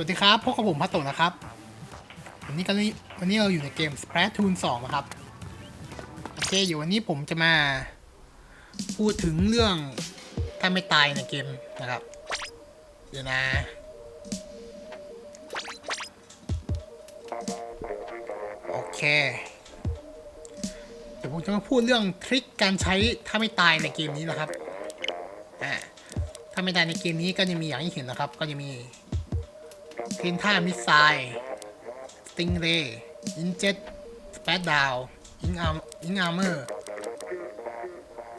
วัสดีครับพบกับผมพัตโตนะครับ วันนี้กันวันนี้เราอยู่ในเกม Splatoon 2นะครับ โอเคอยู่วันนี้ผมจะมา พูดถึงเรื่องถ้าไม่ตายในเกมนะครับ เดี๋ยวนะโอเคเดี๋ยวผมจะมาพูดเรื่องทริคการใช้ถ้าไม่ตายในเกมนี้นะครับอ่าถ้าไม่ตายในเกมนี้ก็จะมีอย่างที่เห็นนะครับ ก็จะมี เพนท่ามิสไซล์สติงเรย์อินเจ็ตสเปดดาวอิงอาร์อิงอาร์เมอร์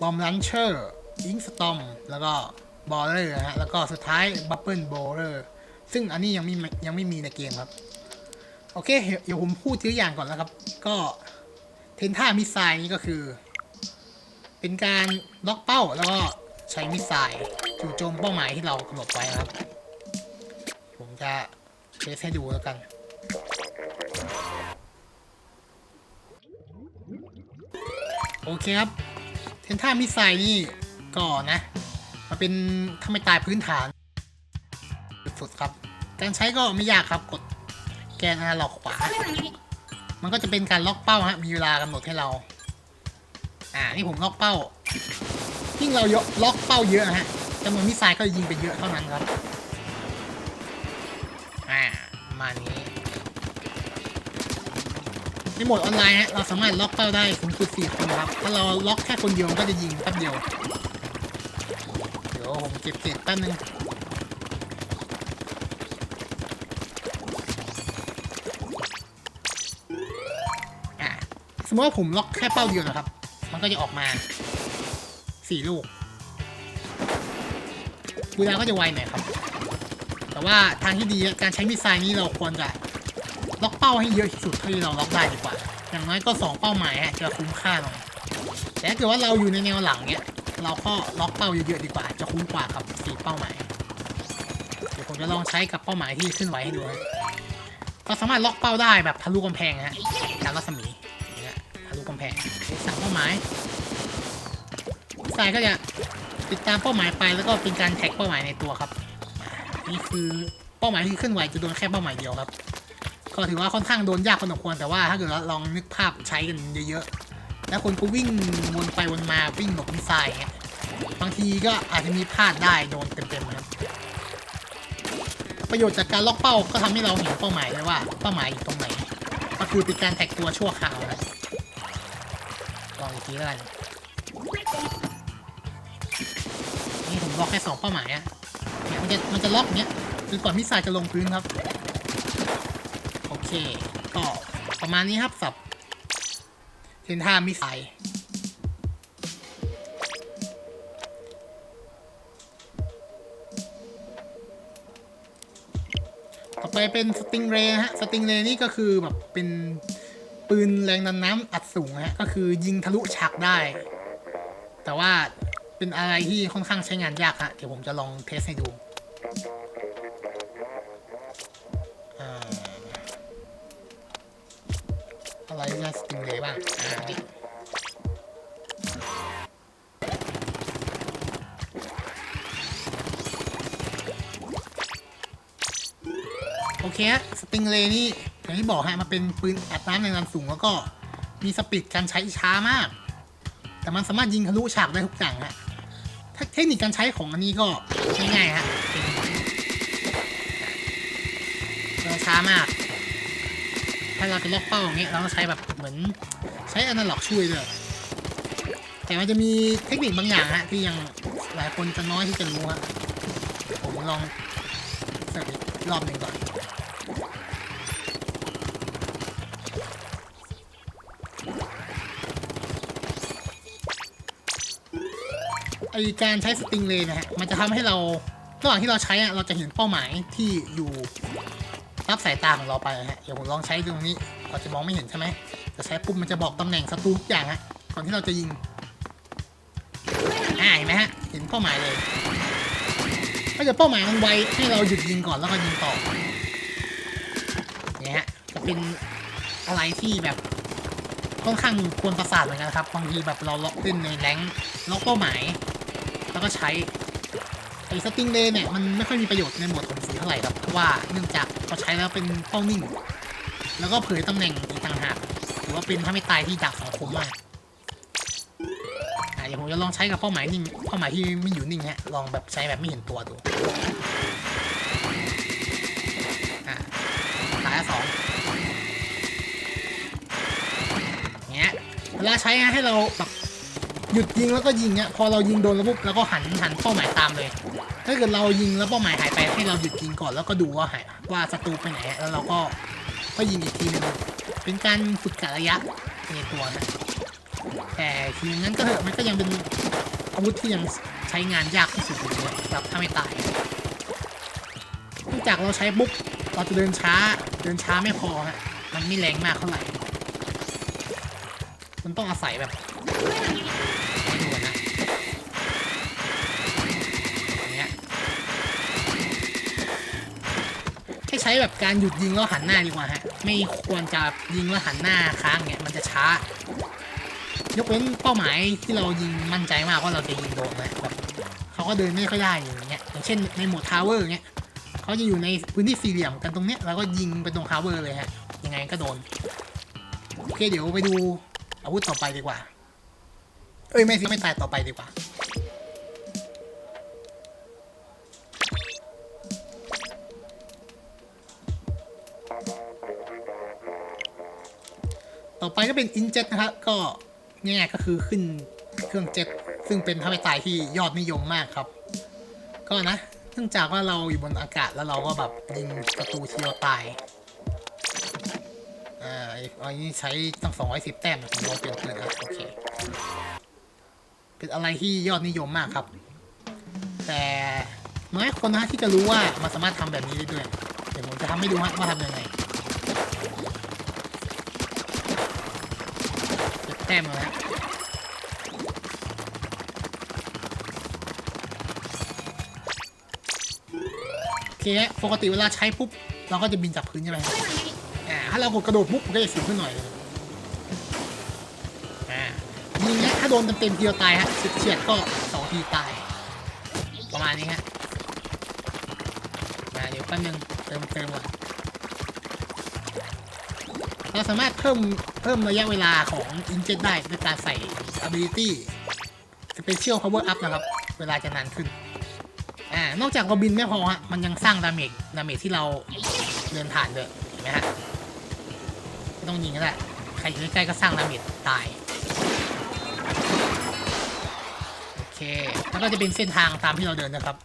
บอมลันเชอร์อิงสตอมแล้วก็บอลเลอร์ฮะแล้วก็สุดท้ายบับเบิลโบเลอร์ซึ่งอันนี้ยังไม่ยังไม่มีในเกมครับ โอเค เดี๋ยวผมพูดทีละอย่างก่อนนะครับ ก็เทนท่ามิสไซล์นี้ก็คือ เป็นการล็อกเป้าแล้วก็ใช้มิสไซล์จู่โจมเป้าหมายที่เรากำหนดไว้ครับ ผมจะ เทสให้ดูแล้วกัน โอเคครับ เทนท่ามิสไซล์นี่ก็นะมาเป็นถ้าไม่ตายพื้นฐาน สุดๆครับ การใช้ก็ไม่ยากครับกดแกนอนาล็อกขวา มันก็จะเป็นการล็อกเป้าฮะ มีเวลากำหนดให้เรา อ่า นี่ผมล็อกเป้า ยิ่งเรายล็อกเป้าเยอะฮะจำนวนมิสไซล์ก็ยิงไปเยอะเท่านั้นครับ อ่ามานี้ในโหมดออนไลน์ฮะเราสามารถล็อกเป้าได้สูงสุดสี่คนครับ ถ้าเราล็อกแค่คนเดียวก็จะยิงแป๊บเดียว เดี๋ยวผมเก็บเศษแป๊บนึงอะสมมติว่าผมล็อกแค่เป้าเดียวนะครับ มันก็จะออกมาสี่ลูกเวลาก็จะไวหน่อยครับ แต่ว่าทางที่ดีการใช้มิสไซล์นี้เราควรจะล็อกเป้าให้เยอะที่สุดเท่าที่เราล็อกได้ดีกว่า อย่างน้อยก็สองเป้าหมายจะคุ้มค่าหน่อยแต่ถ้าเกิดว่าเราอยู่ในแนวหลังเนี้ยเราก็ล็อกเป้าเยอะๆดีกว่า จะคุ้มกว่ากับสี่เป้าหมาย เดี๋ยวผมจะลองใช้กับเป้าหมายที่ขึ้นไว้ให้ดูนะก็สามารถล็อกเป้าได้แบบทะลุกำแพงนะฮะการรัศมีอย่างเงี้ยทะลุกำแพงสั่งเป้าหมายมิสไซล์ก็จะติดตามเป้าหมายไปแล้วก็เป็นการแท็กเป้าหมายในตัวครับ นี่คือเป้าหมายที่เคลื่อนไหวจะโดนแค่เป้าหมายเดียวครับ ก็ถือว่าค่อนข้างโดนยากพอสมควรแต่ว่าถ้าเกิดลองนึกภาพใช้กันเยอะๆ แล้วคนก็วิ่งวนไปวนมาวิ่งหลบมิสไซล์เงี้ยบางทีก็อาจจะมีพลาดได้โดนเต็มๆนะครับ ประโยชน์จากการล็อกเป้าก็ทำให้เราเห็นเป้าหมายเลยว่าเป้าหมายอยู่ตรงไหนก็คือเป็นการแท็กตัวชั่วคราวนะลองอีกทีแล้วกันนี่ผมล็อกแค่สองเป้าหมายอะ มันจะมันจะล็อกเนี้ยจนกว่ามิสไซล์จะลงพื้นครับ โอเค ก็ประมาณนี้ครับสับเทนท่ามิสไซล์ต่อไปเป็นสติงเรย์ฮะ สติงเรย์นี่ก็คือแบบเป็นปืนแรงดันน้ำอัดสูงฮะ ก็คือยิงทะลุฉากได้ แต่ว่าเป็นอะไรที่ค่อนข้างใช้งานยากฮะ เดี๋ยวผมจะลองเทสให้ดู ติงเรย์นี่อย่างที่บอกฮะมันเป็นปืนอัดน้ำแรงดันสูงแล้วก็มีสปีดการใช้ช้ามาก แต่มันสามารถยิงทะลุฉากได้ทุกอย่างฮะเทคนิคการใช้ของอันนี้ก็ง่ายฮะเป็นเออช้ามาก ถ้าเราจะล็อกเป้าอย่างเงี้ยเราต้องใช้แบบเหมือนใช้อนาล็อกช่วยเลยแต่มันจะมีเทคนิคบางอย่างฮะที่ยังหลายคนจะน้อยที่จะรู้ฮะผมลองเสิร์ชอีกรอบหนึ่งก่อน การใช้สติงเลยนะฮะ มันจะทำให้เราระหว่างที่เราใช้อะเราจะเห็นเป้าหมายที่อยู่รับสายตาของเราไปฮะ เดี๋ยวผมลองใช้ตรงนี้เราจะมองไม่เห็นใช่ไหมจะใช้ปุ๊บมันจะบอกตำแหน่งศัตรูทุกอย่างฮะก่อนที่เราจะยิงอ่าเห็นไหมฮะ เห็นเป้าหมายเลยถ้าเกิดเป้าหมายมันไวให้เราหยุดยิงก่อนแล้วก็ยิงต่อเนี่ยฮะจะเป็นอะไรที่แบบค่อนข้างควรประสาทเหมือนกันครับบางทีแบบเราล็อกเล่นในแรงล็อกเป้าหมาย แล้วก็ใช้ไอ้สติงเลย์เนี่ยมันไม่ค่อยมีประโยชน์ในโหมดถมสีเท่าไหร่ครับเพราะว่าเนื่องจากพอใช้แล้วเป็นเป้านิ่ง แล้วก็เผยตำแหน่งอีกต่างหากถือว่าเป็นถ้าไม่ตายที่ดักของคมมากอะเดี๋ยวผมจะลองใช้กับเป้าหมายนิ่งเป้าหมายที่ไม่อยู่นิ่งฮะลองแบบใช้แบบไม่เห็นตัวดูอะตายสองเงี้ยเวลาใช้ฮะให้เราแบบ หยุดยิงแล้วก็ยิงเนี้ย พอเรายิงโดนแล้วปุ๊บแล้วก็หันหันเป้าหมายตามเลย ถ้าเกิดเรายิงแล้วเป้าหมายหายไปให้เราหยุดยิงก่อนแล้วก็ดูว่าหายว่าศัตรูไปไหนแล้วเราก็ก็ยิงอีกทีหนึงเป็นการฝึกกะระยะในตัวนะแต่ทีนั้นก็เถอะมันก็ยังเป็นอาวุธที่ยังใช้งานยากที่สุดเลยแบบถ้าไม่ตายเนื่องจากเราใช้ปุ๊บเราจะเดินช้าเดินช้าไม่พอฮะมันไม่แรงมากเท่าไหร่ มันต้องอาศัยแบบ ช้แบบการหยุดยิงแล้วหันหน้าดีกว่าฮะ ไม่ควรจะยิงแล้วหันหน้าค้างเนี่ยมันจะช้า ยกเว้นเป้าหมายที่เรายิงมั่นใจมากว่าเราจะยิงโดนนะแบบเขาก็เดินไม่ค่อยได้อย่างเงี้ยอย่างเช่นในโหมดทาวเวอร์เงี้ยเขาจะอยู่ในพื้นที่สี่เหลี่ยมกันตรงเนี้ยแล้วก็ยิงไปตรงทาวเวอร์เลยฮะยังไงก็โดนโอเคเดี๋ยวไปดูอาวุธต่อไปดีกว่าเอ้ยไม่สิไม่ตายต่อไปดีกว่า ต่อไปก็เป็นอินเจ็ตนะครับก็ง่ายๆก็คือขึ้นเครื่องเจ็ตซึ่งเป็นท่าไม่ตายที่ยอดนิยมมากครับ ก็นะเนื่องจากว่าเราอยู่บนอากาศแล้วเราก็แบบยิงประตูเดียวตายอ่าไอ้อันนี้ใช้ตั้ง210 แต้มของเราเปลี่ยนปืนครับโอเคเป็นอะไรที่ยอดนิยมมากครับ แต่น้อยคนนะที่จะรู้ว่ามันสามารถทำแบบนี้ได้ด้วย เดี๋ยวผมจะทำให้ดูฮะว่าทำยังไง เก็บ แต้มมาแล้วโอเคฮะปกติเวลาใช้ปุ๊บเราก็จะบินจากพื้นใช่ไหมอ่าถ้าเรากดกระโดดปุ๊บมันก็จะสูงขึ้นหน่อยอ่ายิงเนี้ยถ้าโดนเต็มๆทีเดียวตายฮะเฉียดก็สองทีตาย ประมาณนี้ฮะมาเดี๋ยวแป๊บนึงเติมเติมก่อน เราสามารถเพิ่มเพิ่มระยะเวลาของ i n j e t ได้ด้วยการใส่ ability special power up นะครับ เวลาจะนานขึ้น อ่า นอกจากเราบินไม่พอฮะ มันยังสร้างดาเมจดาเมจที่เราเดินผ่านด้วยเห็นไหมฮะไม่ต้องยิงก็ได้ ใครอยู่ใกล้ๆก็สร้างดาเมจตาย โอเค แล้วก็จะเป็นเส้นทางตามที่เราเดินนะครับ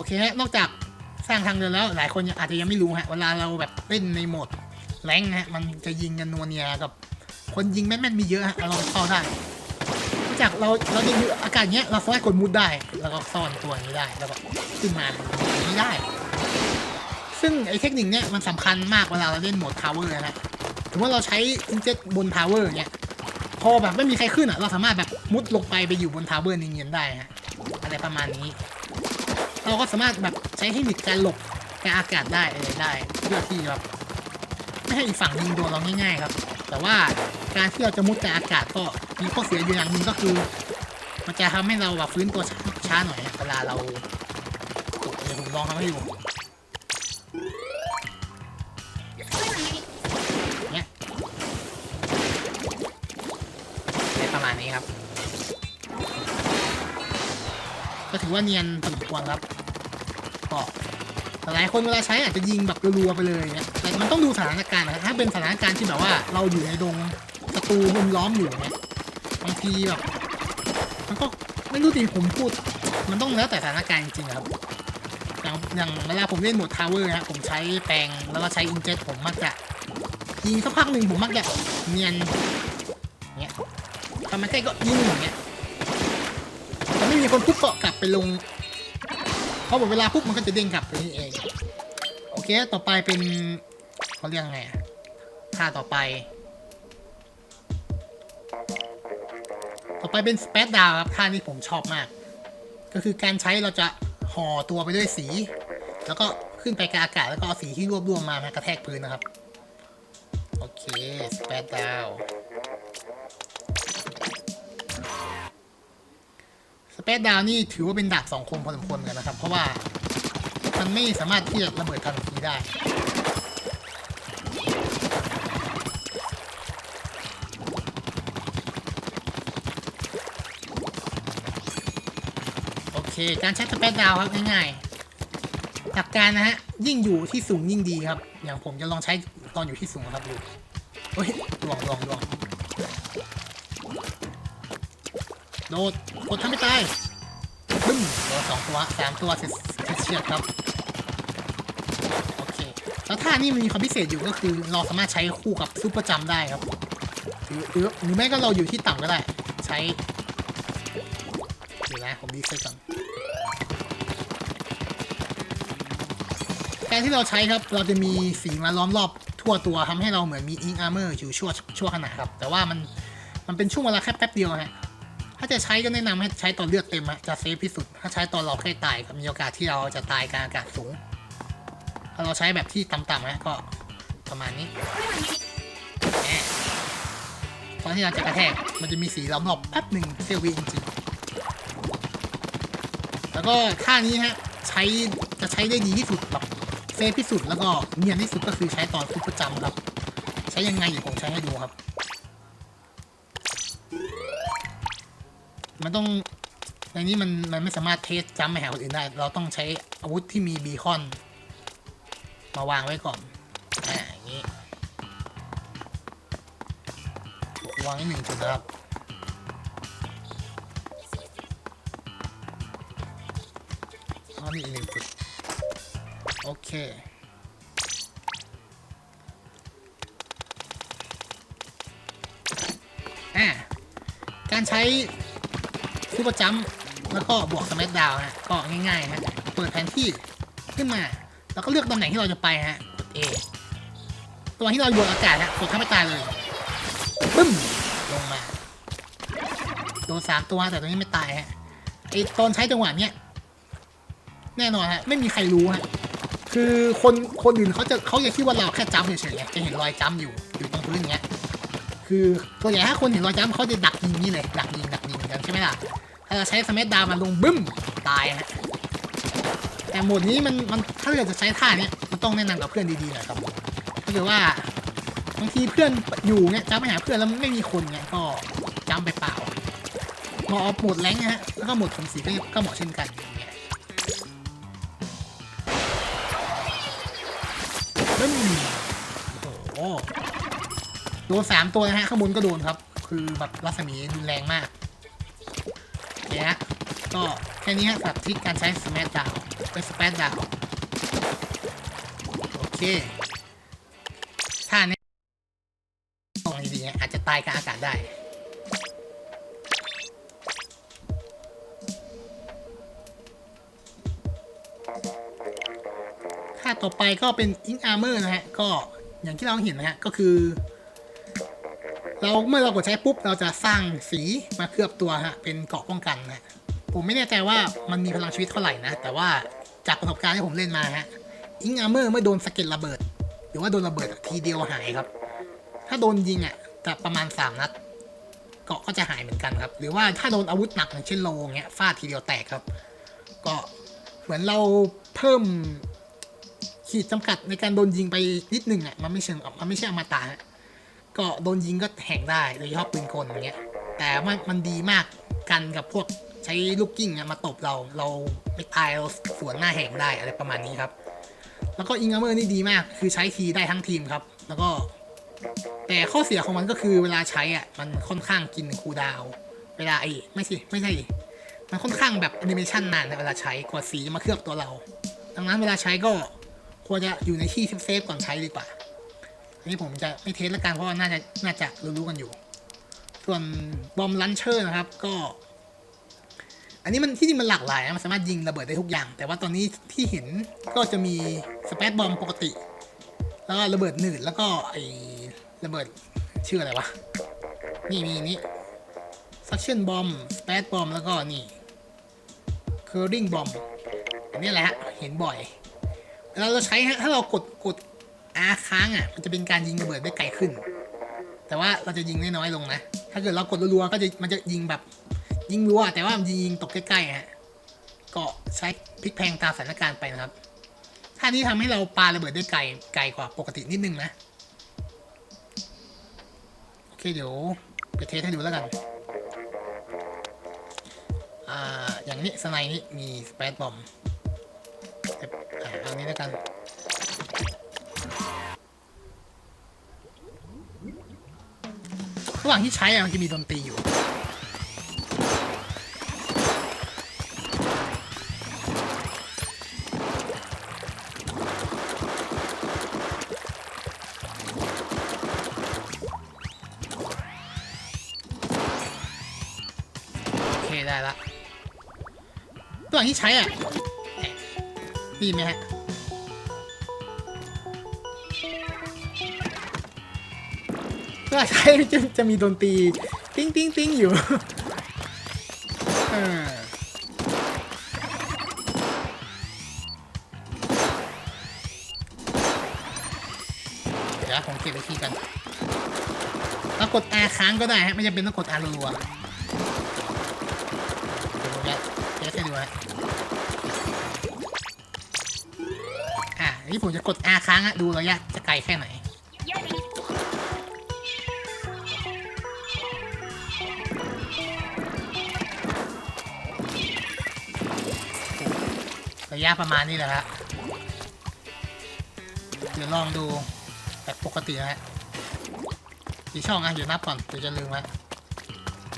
โอเคฮะ นอกจากสร้างทางเดินแล้วหลายคนอาจจะยังไม่รู้ฮะ เวลาเราแบบเล่นในโหมดแรงฮะ มันจะยิงกันนัวเนียกับ คนยิงแม่นๆมีเยอะฮะ เราเข้าได้นอกจากเราเราจะอยู่อากาศเนี้ยเราสามารถกดมุดได้ แล้วก็ซ่อนตัวนี้ได้ แล้วก็ขึ้นมาอย่างนี้ได้ ซึ่งไอ้เทคนิคเนี้ยมันสำคัญมากเวลาเราเล่นโหมดทาวเวอร์นะฮะถือว่าเราใช้อินเจ็ตบนทาวเวอร์เนี้ยพอแบบไม่มีใครขึ้นอะ เราสามารถแบบมุดลงไปไปอยู่บนทาวเวอร์เนียนๆได้ฮะ อะไรประมาณนี้ เราก็สามารถแบบใช้เทคนิคการหลบการอากาศได้อะไรได้เพื่อที่แบบไม่ให้อีกฝั่งยิงโดนเราง่ายๆครับ แต่ว่าการที่เราจะมุดจากอากาศก็มีข้อเสียอยู่อย่างหนึ่งก็คือ มันจะทำให้เราแบบฟื้นตัวช้าชาหน่อยเวลาเราเดี๋ยวผมลองทำให้ดูเนี่ยประมาณนี้ครับ ก็ถือว่าเนียนสมควรครับ หลายคนเวลาใช้อาจจะยิงแบบรัวๆไปเลยเนี่ยแต่มันต้องดูสถานการณ์นะถ้าเป็นสถานการณ์ที่แบบว่าเราอยู่ในดงศัตรูรุมล้อมอยู่เนี่ยบางทีแบบมันก็ไม่รู้สิผมพูด มันต้องแล้วแต่สถานการณ์จริงๆครับอย่างอย่างเวลาผมเล่นโหมดทาวเวอร์ฮะผมใช้แปลงแล้วก็ใช้อินเจ็ตผมมักจะยิงสักพักหนึ่งผมมักจะเนียนเนี้ยทำมาใกล้ก็ยิงอย่างเงี้ยแต่ไม่มีคนปุ๊บก็กลับไปลง พอหมดเวลาปุ๊บมันก็จะเด้งกลับไปนี่เอง โอเค ต่อไปเป็นเขาเรียกไงท่าต่อไป ต่อไปเป็นสเปซดาวครับท่านี้ผมชอบมาก ก็คือการใช้เราจะห่อตัวไปด้วยสี แล้วก็ขึ้นไปกลางอากาศแล้วก็เอาสีที่รวบรวมมามากระแทกพื้นนะครับ โอเคสเปดดาว สเปดดาวนี่ถือว่าเป็นดาบสองคมพอสมควรเหมือนกันนะครับ เพราะว่ามันไม่สามารถที่จะระเบิดทันทีได้โอเคการใช้สเปซดาวครับง่ายๆหลักการนะฮะยิ่งอยู่ที่สูงยิ่งดีครับ อย่างผมจะลองใช้ตอนอยู่ที่สูงครับดูเฮ้ยลวงลวงลวง โดดกดทำไม่ตายบึ้มตัวสองตัวสามตัวเสร็จเสร็จเชียดครับโอเคแล้วท่านี้มันมีความพิเศษอยู่ก็คือเราสามารถใช้คู่กับซูเปอร์จัมได้ครับหรือหรือไม่ก็เราอยู่ที่ต่ำก็ได้ ใช้เดี๋ยวนะผมดีเซ็ตก่อนการที่เราใช้ครับเราจะมีสีมาล้อมรอบทั่วตัวทำให้เราเหมือนมีอิงอาร์เมอร์อยู่ชั่วชั่วขณะครับ แต่ว่ามันมันเป็นช่วงเวลาแค่แป๊บเดียวฮะ จะใช้ก็แนะนำให้ใช้ตอนเลือดเต็มฮะจะเซฟที่สุด ถ้าใช้ตอนเราใกล้ตายครับมีโอกาสที่เราจะตายกลางอากาศสูง ถ้าเราใช้แบบที่ต่ำๆฮะก็ประมาณนี้ตอนที่เราจะกระแทกมันจะมีสีล้อมรอบแป๊บหนึ่งเซลวิจริงๆแล้วก็ท่านี้ฮะใช้จะใช้ได้ดีที่สุดแบบเซฟที่สุดแล้วก็เนียนที่สุดก็คือใช้ตอนทุกประจำครับ ใช้ยังไงผมใช้ให้ดูครับ มันต้องในนี้มันมันไม่สามารถเทสจัมไปหาคนอื่นได้ เราต้องใช้อาวุธที่มีบีคอน มาวางไว้ก่อนอ่าอย่างนี้วางไว้หนึ่งจุดนะครับอ๋อนี่อีกหนึ่งจุดโอเคอ่าการใช้ ซูเปอร์จัมแล้วก็บวกสมัดดาวฮะก็ง่ายๆฮะเปิดแผนที่ขึ้นมา แล้วก็เลือกตำแหน่งที่เราจะไปฮะกด A ตัวที่เราอยู่บนอากาศฮะกดเข้าไปตายเลยปึ้มลงมาโดนสามตัวแต่ตัวนี้ไม่ตายฮะไอตอนใช้จังหวะเนี้ยแน่นอนฮะไม่มีใครรู้ฮะคือคนคนอื่นเขาจะเขาจะคิดว่าเราแค่จัมป์เฉยๆจะเห็นรอยจัมป์อยู่อยู่ตรงพื้นเงี้ย คือตัวใหญ่ถ้าคนเห็นรอยจัมป์เขาจะดักยิงนี่เลยดักยิงดักยิงกันใช่ไหมล่ะ ถ้าเราใช้สมัดดาวมาลงบึ้มตายฮะแต่โหมดนี้มันมันถ้าเกิดจะใช้ท่าเนี้ยมันต้องแนะนำกับเพื่อนดีๆหน่อยครับถ้าเกิดว่าบางทีเพื่อนอยู่เนี่ยจัมป์ไปหาเพื่อนแล้วไม่มีคนเนี่ยก็จัมป์ไปเปล่าเหมาะหมดแรงนะฮะแล้วก็หมดผมสีก็ก็เหมาะเช่นกันอย่างเงี้ยปึ้มโอ้โหโดนสามตัวนะฮะข้างบนก็โดนครับ คือแบบรัศมีรุนแรงมาก นี่ฮะก็แค่นี้สำหรับที่การใช้สแม d ดาวไปสเปซดาวโอเคท่านี้ตรงดีๆฮะอาจจะตายกลางอากาศได้ค่าต่อไปก็เป็น Ink Armor นะฮะ ก็อย่างที่เราเห็นนะฮะ ก็คือ เราเมื่อเรากดใช้ปุ๊บเราจะสร้างสีมาเคลือบตัวฮะเป็นเกราะป้องกันนะผมไม่แน่ใจว่ามันมีพลังชีวิตเท่าไหร่นะ แต่ว่าจากประสบการณ์ที่ผมเล่นมาฮะ Ink Armor เมื่อโดนสะเก็ดระเบิด หรือว่าโดนระเบิดทีเดียวหายครับ ถ้าโดนยิงอะจะประมาณ 3 นัดเกาะก็จะหายเหมือนกันครับ หรือว่าถ้าโดนอาวุธหนักอย่างเช่นโลเงี้ยฟาดทีเดียวแตกครับ ก็เหมือนเราเพิ่มขีดจำกัดในการโดนยิงไปนิดหนึ่งอะมันไม่เชิงมันไม่ใช่อมตะฮะ ก็โดนยิงก็แหกได้โดยเฉพาะปืนกลอย่างเงี้ย แต่มันมันดีมากกันกับพวกใช้ลูกกิ้งมาตบเราเราไม่ตายเราสวนหน้าแหกได้อะไรประมาณนี้ครับ แล้วก็อิงเมอร์นี่ดีมากคือใช้ทีได้ทั้งทีมครับ แล้วก็ แต่ข้อเสียของมันก็คือเวลาใช้อะมันค่อนข้างกินคูดาวเวลาไอ้ไม่ใช่ไม่ใช่มันค่อนข้างแบบแอนิเมชันนานนเวลาใช้กว่าสีมาเคลือบตัวเรา ดังนั้นเวลาใช้ก็ควรจะอยู่ในที่เซฟๆก่อนใช้ดีกว่า นนี้ผมจะไม่เทสละกันเพราะว่าน่าจะน่าจะรู้ๆกันอยู่ ส่วนบอมลันเชอร์นะครับก็ อันนี้มันที่จริงมันหลากหลายนะมันสามารถยิงระเบิดได้ทุกอย่าง แต่ว่าตอนนี้ที่เห็นก็จะมีสเปซบอมปกติ แล้วก็ระเบิดหนืดแล้วก็ไอระเบิดชื่ออะไรวะ นี่มีนี่ suction bomb spat bomb แล้วก็นี่ curling bomb อันนี้แหละเห็นบ่อยเวลาเราใช้ฮะถ้าเรากดกด อาค้างอะมันจะเป็นการยิงระเบิดได้ไกลขึ้น แต่ว่าเราจะยิงได้น้อยลงนะ ถ้าเกิดเรากดรัวๆก็จะมันจะยิงแบบ ยิงรัวแต่ว่ามันยิงตกใกล้ๆฮะก็ใช้พลิกแพงตามสถานการณ์ไปนะครับท่านี้ทำให้เราปาระเบิดได้ไกลไกลกว่าปกตินิดนึงนะโอเคเดี๋ยวไปเทสให้ดูแล้วกันอ่าอย่างนี้สไนนี้มีสเปซบอมอ่าเอานี้แล้วกัน ระหว่างที่ใช้อะมันจะมีดนตรีอยู่ โอเคได้ละระหว่างที่ใช้อะด้ยินไหมฮะ ใช้จะจะมีดนตรีติ้งติ้งติ้งอยู่เดี๋ยวผมเก็บไว้ที่กันแล้วกด R ค้างก็ได้ฮะไม่จำเป็นต้องกด R รัวเดี๋ยวผมจะเทสให้ดูฮะอะอันนี้ผมจะกด R ค้างอะดูระยะจะไกลแค่ไหน ระยะประมาณนี้แหละครับเดี๋ยวลองดูแบบปกตินะฮะกี่ช่องอะเดี๋ยวนับก่อนเดี๋ยวจะลืมละ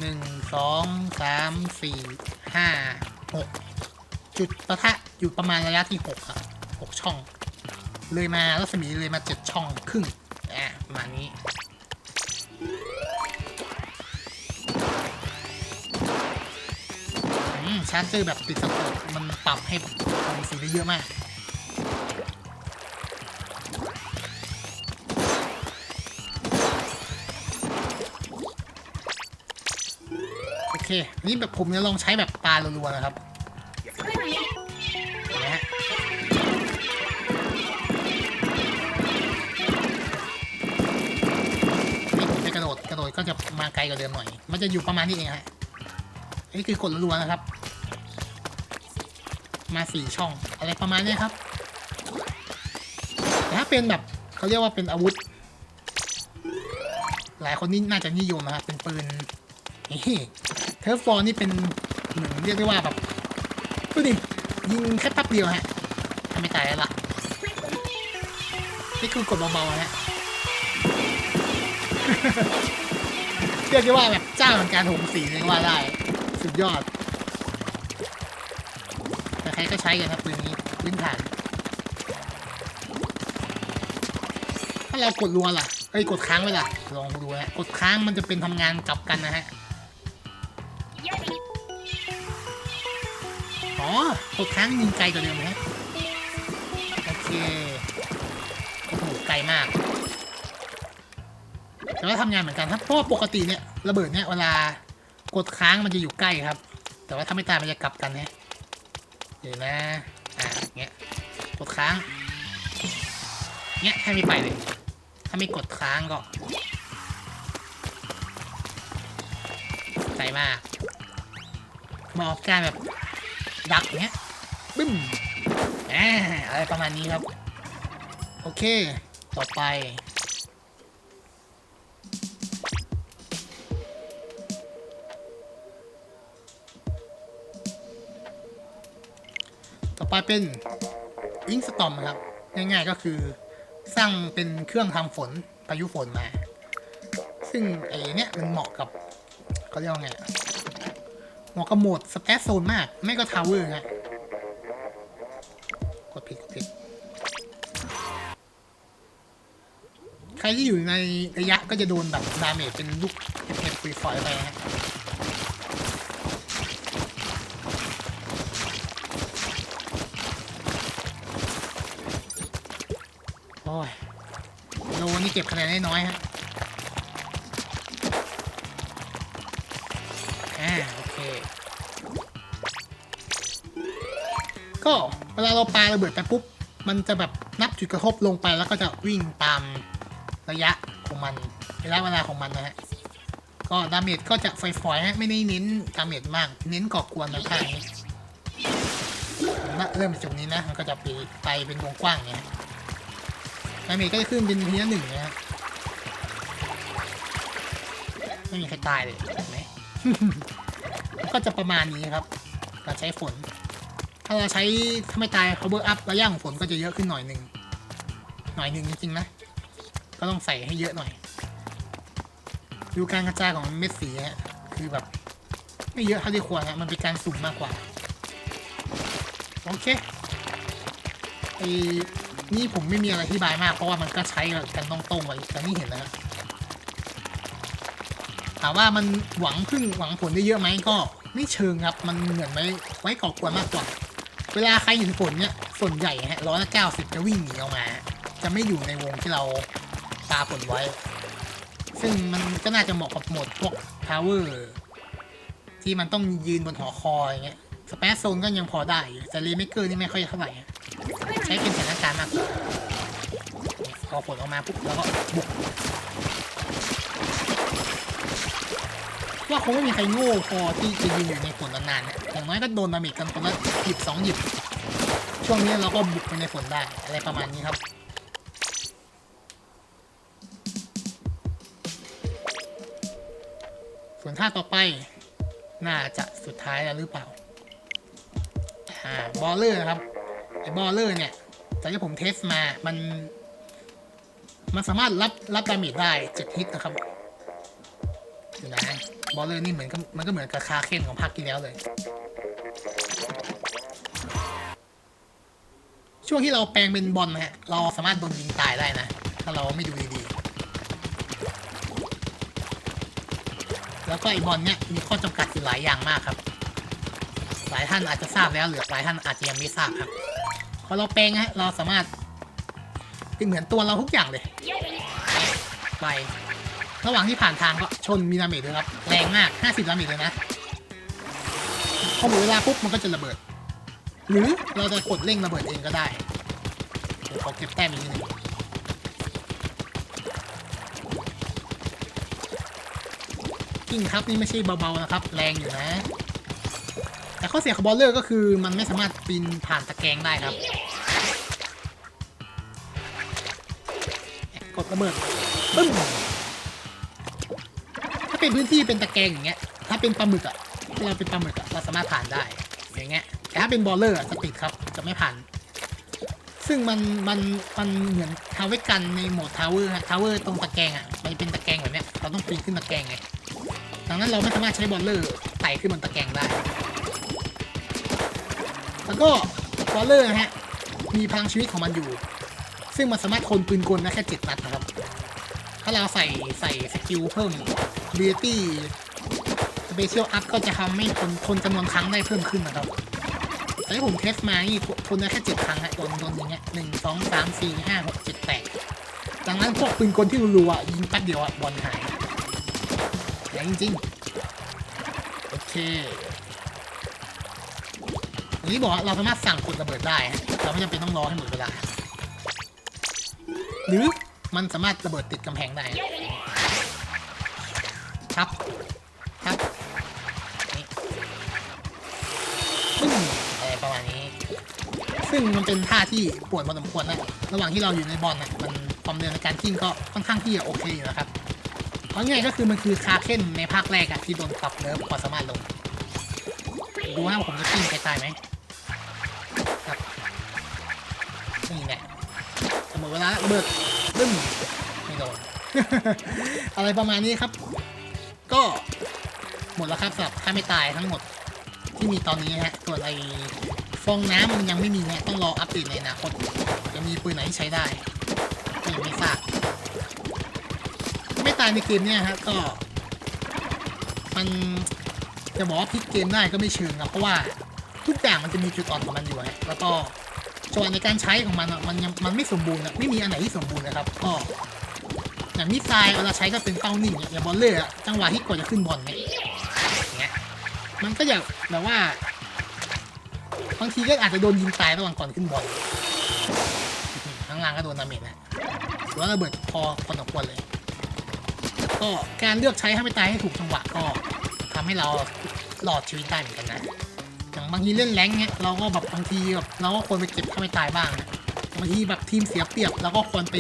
หนึ่งสองสามสี่ห้าหกจุดประทะอยู่ประมาณระยะที่หกครับหกช่อง เลยมารัศมีเลยมาเจ็ดช่องครึ่งอะประมาณนี้ ชาร์จเจอร์แบบติดสโคปมันปรับให้ความสีได้เยอะมาก โอเค นี่แบบผมจะลองใช้แบบปลารัวๆนะครับนี่จะกระโดดกระโดดก็จะมาไกลกว่าเดิมหน่อย มันจะอยู่ประมาณนี้เองฮะ นี่คือกดรัวนะครับ สี่ช่อง อะไรประมาณนี้ครับแต่ถ้าเป็นแบบเขาเรียกว่าเป็นอาวุธ หลายคนนี่น่าจะนิยมนะครับเป็นปืนนี่เทอร์ฟอร์นี่เป็นเหมือนเรียกได้ว่าแบบดูดิยิงแค่แป๊บเดียวฮะทำไม่ตายแล้วล่ะนี่คือกดเบาๆนะเรียกได้ว่าแบบเจ้าแห่งการหมสีเลยกว่าได้ สุดยอด ใครก็ใช้กันครับปืนนี้พื้นฐานถ้าเรากดรัวล่ะเอ้ยกดค้างไว้ล่ะลองดูนะกดค้างมันจะเป็นทำงานกลับกันนะฮะอ๋อกดค้างยิงไกลกว่าเดิมนะฮะโอเคโอ้โหไกลมากแต่ว่าทำงานเหมือนกันครับเพราะว่าปกติเนี่ยระเบิดเนี่ยเวลากดค้างมันจะอยู่ใกล้ครับ แต่ว่าถ้าไม่ตายมันจะกลับกันนะ เดี๋ยวนะอ่าเงี้ยกดค้างเงี้ยให้ไม่ไปเลย ถ้าไม่กดค้างก็ไกลมากมาออกการแบบดักเงี้ยบึ้มอ่าอะไรประมาณนี้ครับ โอเค ต่อไป ไปเป็นอิงสตอมครับ ง่ายๆก็คือสร้างเป็นเครื่องทำฝนพายุฝนมา ซึ่งไอเนี้ยมันเหมาะกับเขาเรียกว่าไงเหมาะกับโหมดสเปซโซนมาก ไม่ก็ทาวเวอร์ฮะกดผิดกดผิด ใครที่อยู่ในระยะก็จะโดนแบบดาเมจเป็นลูกเห็บๆฟรีฟอยไปฮะ เก็บคะแนนได้น้อยฮะอ่าโอเค ก็เวลาเราปาระเบิดไปปุ๊บ มันจะแบบนับจุดกระทบลงไปแล้วก็จะวิ่งตามระยะของมันระยะเวลาของมันนะฮะ ก็ดาเมจก็จะฝอยๆฮะไม่ได้เน้นดาเมจมาก เน้นก่อกวนนะข้านี้นะเริ่มจากจุดนี้นะ มันก็จะไปไปเป็นวงกว้างอย่างเงี้ย ดาเมจก็จะขึ้นเป็นทีละหนึ่งนะฮะไม่มีใครตายเลยเห็นไหมก็จะประมาณนี้ครับ การใช้ฝน ถ้าเราใช้ถ้าไม่ตาย cover up ระยะของฝนก็จะเยอะขึ้นหน่อยหนึ่ง หน่อยหนึ่งจริงๆนะ ก็ต้องใส่ให้เยอะหน่อย ดูการกระจายของเม็ดสีฮะคือแบบ ไม่เยอะเท่าที่ควรฮะมันเป็นการสุ่มมากกว่า โอเคไอ นี่ผมไม่มีอะไรอธิบายมาก เพราะว่ามันก็ใช้กันตรงๆไว้แต่นี่เห็นแล้วถามว่ามันหวังพึ่งหวังผลได้เยอะไหมก็ไม่เชิงครับ มันเหมือนไว้ไว้ก่อกวนมากกว่า เวลาใครเห็นผลเนี่ยส่วนใหญ่ฮะร้อยละเก้าสิบจะวิ่งหนีออกมา จะไม่อยู่ในวงที่เราปาผลไว้ ซึ่งมันก็น่าจะเหมาะกับโหมดพวกทาวเวอร์ที่มันต้องยืนบนหอคอยเงี้ยสเปซโซนก็ยังพอได้แต่เรเมเกอร์นี่ไม่ค่อยเท่าไหร่ ใช้เป็นสถานการณ์มากพอผลออกมาปุ๊บแล้วก็บุกว่าคงไม่มีใครโง่พอที่จะยืนอยู่ในฝนนานๆนะอย่างน้อยก็โดนดาเมจกันคนละหยิบสองหยิบ ช่วงนี้เราก็บุกไปในฝนได้ อะไรประมาณนี้ครับส่วนท่าต่อไป น่าจะสุดท้ายแล้วหรือเปล่า อ่า บอลเลอร์นะครับ ไอ้บอลเลอร์เนี่ยจากที่ผมเทสมา มัน มันสามารถรับรับดาเมจได้เจ็ดฮิตนะครับอยู่นะบอลเลอร์นี่เหมือนกับมันก็เหมือนกับคาเคนของภาคที่แล้วเลย ช่วงที่เราแปลงเป็นบอลนะฮะ เราสามารถโดนยิงตายได้นะ ถ้าเราไม่ดูดีๆ แล้วก็ไอบอลเนี่ยมีข้อจำกัดอยู่หลายอย่างมากครับ หลายท่านอาจจะทราบแล้วหรือหลายท่านอาจจะยังไม่ทราบครับ อเราแปลงฮะเราสามารถเป็นเหมือนตัวเราทุกอย่างเลย ไป ระหว่างที่ผ่านทางก็ชนมีดาเมจเลยครับ แรงมาก 50ดาเมจเลยนะพอหมดเวลาปุ๊บมันก็จะระเบิด หรือเราจะกดเร่งระเบิดเองก็ได้เดี๋ยวขอเก็บแต้มอีกนิดนึงกิ้งครับนี่ไม่ใช่เบาๆนะครับ แรงอยู่นะ แต่ข้อเสียของบอลเลอร์ก็คือมันไม่สามารถปีนผ่านตะแกรงได้ครับ ระเบิดปึ้มถ้าเป็นพื้นที่เป็นตะแกรงอย่างเงี้ย ถ้าเป็นปลาหมึกอะถ้าเราเป็นปลาหมึกอะเราสามารถผ่านได้ อย่างเงี้ย แต่ถ้าเป็นบอลเลอร์อะจะติดครับ จะไม่ผ่าน ซึ่งมันมันมันเหมือนทาวเวกันในโหมดทาวเวอร์ฮะทาวเวอร์ตรงตะแกรงอะมันเป็นตะแกรงแบบเนี้ย เราต้องปีนขึ้นตะแกรงไง ดังนั้นเราไม่สามารถใช้บอลเลอร์ไต่ขึ้นบนตะแกรงได้ แล้วก็บอลเลอร์ฮะ มีพลังชีวิตของมันอยู่ ซึ่งมันสามารถทนปืนกลได้แค่เจ็ดนัดนะครับ ถ้าเราใส่ใส่สกิลเพิ่ม ability special up ก็จะทำให้ทนทนจำนวนครั้งได้เพิ่มขึ้นนะครับแต่ที่ผมเทสมานี่ทนได้แค่เจ็ดครั้งฮะโดนโดนอย่างเงี้ยหนึ่งสองสามสี่ห้าหกเจ็ดแปดดังนั้นพวกปืนกลที่รัวๆยิงแป๊บเดียวอะบอลหายแรงจริงๆโอเคอย่างนี้บอกว่าเราสามารถสั่งกดระเบิดได้ฮะเราไม่จำเป็นต้องรอให้หมดเวลา หรือมันสามารถระเบิดติดกำแพงได้ครับครับนี่ปึ้งอะไรประมาณนี้ ซึ่งมันเป็นท่าที่ปวดพอสมควรนะระหว่างที่เราอยู่ในบอลนะมันความเร็วในการกิ้งก็ค่อนข้างที่จะโอเคอยู่นะครับเพราะไงก็คือมันคือคาเค้นในภาคแรกอะที่โดนปรับเนิร์ฟความสามารถลง ดูว่าผมจะกิ้งไปตายไหมครับนี่แหละ หมดเวลาระเบิดบึ้มไม่โดน อะไรประมาณนี้ครับ ก็หมดแล้วครับสำหรับถ้าไม่ตายทั้งหมดที่มีตอนนี้ฮะส่วนไอฟองน้ำมันยังไม่มีฮะต้องรออัปเดตในอนาคตจะมีปืนไหนที่ใช้ได้ก็ยังไม่ทราบไม่ตายในเกมเนี่ยฮะก็ มันจะบอกว่าพลิกเกมได้ก็ไม่เชิงครับเพราะว่าทุกอย่างมันจะมีจุดอ่อนของมันอยู่ฮะแล้วก็ จังหวะในการใช้ของมันอะมันยังมันไม่สมบูรณ์อะไม่มีอันไหนที่สมบูรณ์นะครับก็อย่างมิสไซล์เวลาใช้ก็เป็นเป้านิ่งอย่างบอลเลอร์อะจังหวะที่กดจะขึ้นบอลเนี่ยมันก็จะแบบว่าบางทีก็อาจจะโดนยิงตายระหว่างก่อนขึ้นบอลข้างล่างก็โดนดาเมจนะหรือว่าระเบิดพอพอสมควรเลยก็การเลือกใช้ให้ไม่ตายให้ถูกจังหวะก็ทำให้เราหลอดชีวิตได้เหมือนกันนะ อย่างบางทีเล่นแรงเนี่ยเราก็แบบบางทีแบบเราก็ควรไปเก็บถ้าไม่ตายบ้างนะบางทีแบบทีมเสียเปรียบเราก็ควรไป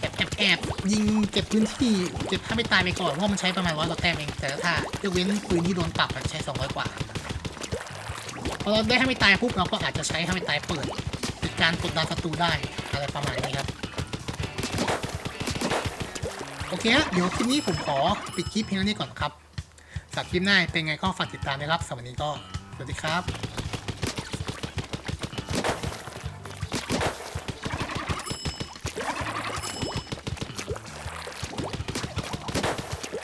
แอบแอบแอบยิงเก็บพื้นที่เก็บถ้าไม่ตายไปก่อนเพราะมันใช้ประมาณร้อยกว่าแต้มเองแต่ถ้ายกเว้นปืนที่โดนปรับใช้สองร้อยกว่าพอเราได้ถ้าไม่ตายปุ๊บเราก็อาจจะใช้ถ้าไม่ตายเปิดเป็นการกดดันศัตรูได้อะไรประมาณนี้ครับโอเคฮะเดี๋ยวคลิปนี้ผมขอปิดคลิปเพียงเท่านี้ก่อนครับสำหรับคลิปหน้าเป็นไงก็ฝากติดตามนะครับสำหรับวันนี้ก็ สวัสดีครับ